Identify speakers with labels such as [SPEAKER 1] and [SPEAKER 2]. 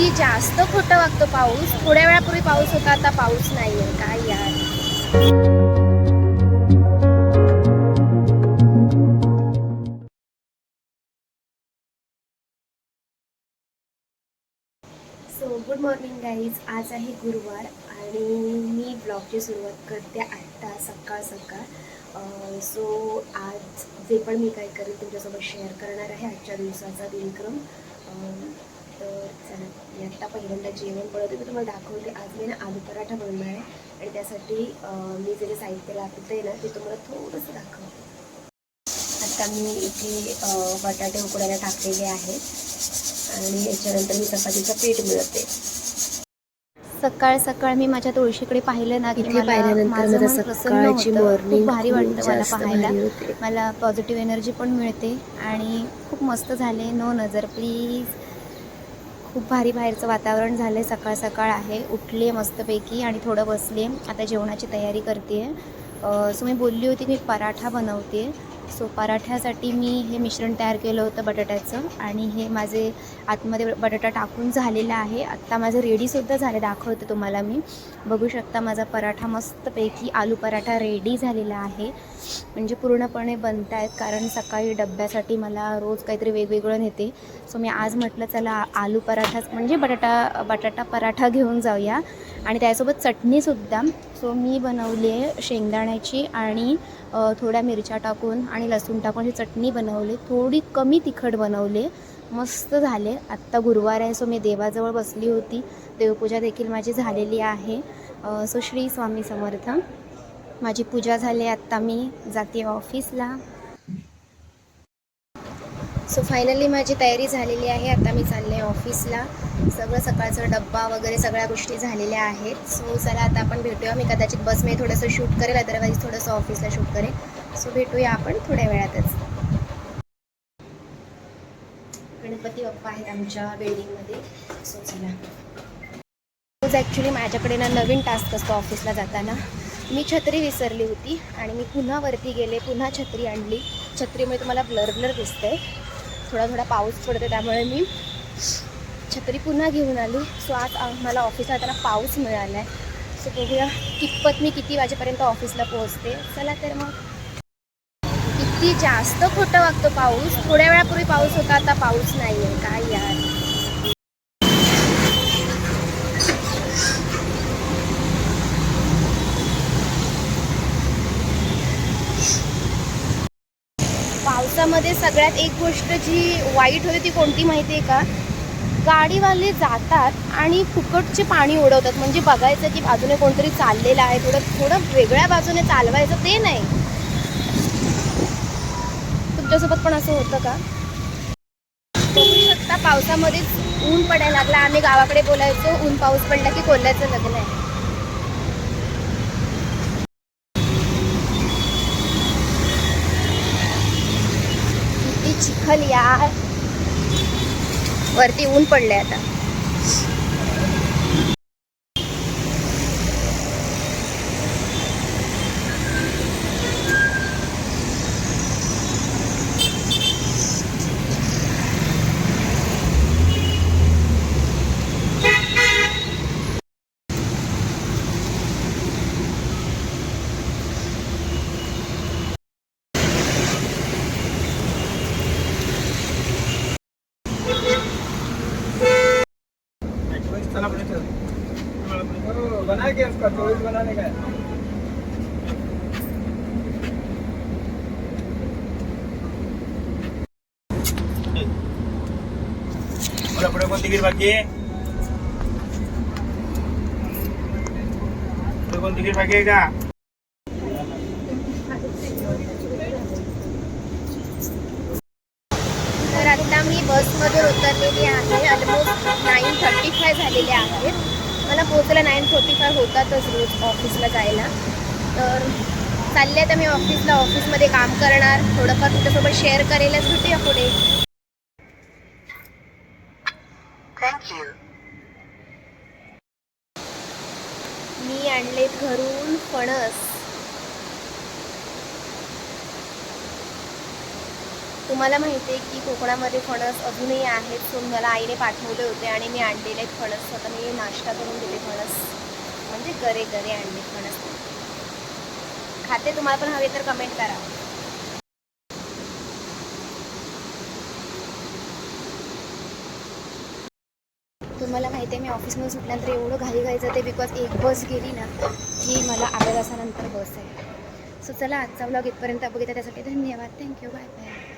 [SPEAKER 1] किती जास्त खोटं वागतो पाऊस? थोड्या वेळापूर्वी पाऊस होता आता पाऊस नाहीये. काय यार? सो गुड मॉर्निंग गाईज आज आहे गुरुवार आणि मी ब्लॉगची सुरुवात करते आत्ता सकाळ सकाळ. सो आज जे पण मी काय करेन तुमच्यासोबत शेअर करणार आहे आजच्या दिवसाचा दिनक्रम. तर चला मी आत्ता पहिल्यांदा जेवण बनवते मी तुम्हाला दाखवते. आज मी ना आलू पराठा बनवणार आहे आणि त्यासाठी मी जे जे साहित्य लागते ना ते तुम्हाला थोडंसं दाखवते. आता मी इथे बटाटे उकडायला टाकलेले आहेत आणि याच्यानंतर मी चपातीचं पीठ मिळते
[SPEAKER 2] सकाळ सकाळ मी माझ्या तुळशीकडे पाहिलं ना की खूप भारी वाटतं मला पाहायला. मला पॉझिटिव्ह एनर्जी पण मिळते आणि खूप मस्त झाले. नो नजर प्लीज खूप भारी बाहेरचं वातावरण झालं आहे सकाळ सकाळ आहे. उठले मस्तपैकी आणि थोडं बसले आता जेवणाची तयारी करते आहे सो मी बोलली होती की मी पराठा बनवते आहे सो पराठ्यासाठी मी हे मिश्रण तयार केलं होतं बटाट्याचं आणि हे माझे आतमध्ये बटाटा टाकून झालेला आहे. आत्ता माझं रेडीसुद्धा झालं दाखवते तुम्हाला मी. बघू शकता माझा पराठा मस्तपैकी आलू पराठा रेडी झालेला आहे. म्हणजे पूर्णपणे बनत आहेत कारण सकाळी डब्यासाठी मला रोज काहीतरी वेगवेगळं नेते. सो मी आज म्हटलं चला आलू पराठाच म्हणजे बटाटा बटाटा पराठा घेऊन जाऊया. आणि त्यासोबत चटणीसुद्धा सो मी बनवली आहे शेंगदाण्याची आणि थोड्या मिरच्या टाकून आणि लसूण टाकून ही चटणी बनवली. थोडी कमी तिखट बनवले. मस्त झाले. आत्ता गुरुवार आहे सो मी देवाजवळ बसली होती. देवपूजा देखील माझी झालेली आहे. सो श्री स्वामी समर्थ. माझी पूजा झाली आत्ता मी जाते ऑफिसला. सो फायनली माझी तयारी झालेली आहे. आता मी चालले आहे ऑफिसला सगळं सकाळचं डब्बा वगैरे सगळ्या गोष्टी झालेल्या आहेत. सो चला आता आपण भेटूया. मी कदाचित बसमध्ये थोडंसं शूट करेल अदरवाईज थोडंसं ऑफिसला शूट करेल. सो भेटूया आपण थोड्या वेळातच. गणपती बाप्पा आहेत आमच्या बिल्डिंगमध्ये सो चला. रोज ॲक्च्युली माझ्याकडे ना नवीन टास्क असतो ऑफिसला जाताना. मी छत्री विसरली होती आणि मी पुन्हा वरती गेले पुन्हा छत्री आणली. छत्रीमुळे तुम्हाला ब्लर ब्लर दिसतंय. थोडा थोडा पाऊस पडतो त्यामुळे मी छत्री पुन्हा घेऊन आली. सो आज मला ऑफिसला त्याला पाऊस मिळाला आहे सो बघूया कितपत मी किती वाजेपर्यंत ऑफिसला पोहोचते. चला तर मग. किती जास्त खोटं वागतो पाऊस. थोड्या वेळापूर्वी पाऊस होता आता पाऊस नाही आहे काय यार. पावसामध्ये सगळ्यात एक गोष्ट जी वाईट होती ती कोणती माहिती आहे का? गाडीवाले जातात आणि फुकटचे पाणी उडवतात. म्हणजे बघायचं की बाजूने कोणतरी चाललेलं आहे थोडं थोडं वेगळ्या बाजूने चालवायचं ते नाही. तुमच्यासोबत पण असं होतं का? बघू शकता पावसामध्येच ऊन पडायला लागला. आम्ही गावाकडे बोलायचो ऊन पाऊस पडला की कोल्ह्याचं लग्न आहे. चिखल यार वरती ऊन पडले आता.
[SPEAKER 3] चला अपने चल उसका चौबीस बनाने का है पुढे कोण तिकीट बाकी आहे? पुढे कोण तिकीट बाकी आहे का?
[SPEAKER 1] तर आता मी बसमधून उतरलेली झालेले आहेत. मला पोहोचायला नाईन फोर्टी फाय होतातच रोज ऑफिसला जायला. तर चालले आता मी ऑफिसला ऑफिसमध्ये काम करणार. थोडंफार तुमच्यासोबत शेअर करेलच. भेटूया पुढे. मी आणलेत घरून फणस.
[SPEAKER 2] तुम्हाला माहिती आहे की कोकणामध्ये फणस अजूनही आहेत. सो मला आईने पाठवले होते आणि मी आणलेले आहेत फणस. आता मी नाश्ता करून दिले फणस. म्हणजे गरे गरे आणले फणस. खाते तुम्हाला पण हवे तर कमेंट करा. तुम्हाला माहिती आहे मी ऑफिसमधून सुटल्यानंतर एवढं घाई घाई जाते बिकॉज एक बस गेली ना की मला अर्ध्या तासानंतर बस आहे. सो चला आजचा ब्लॉग इथपर्यंत बघितला त्यासाठी धन्यवाद. Thank you bye bye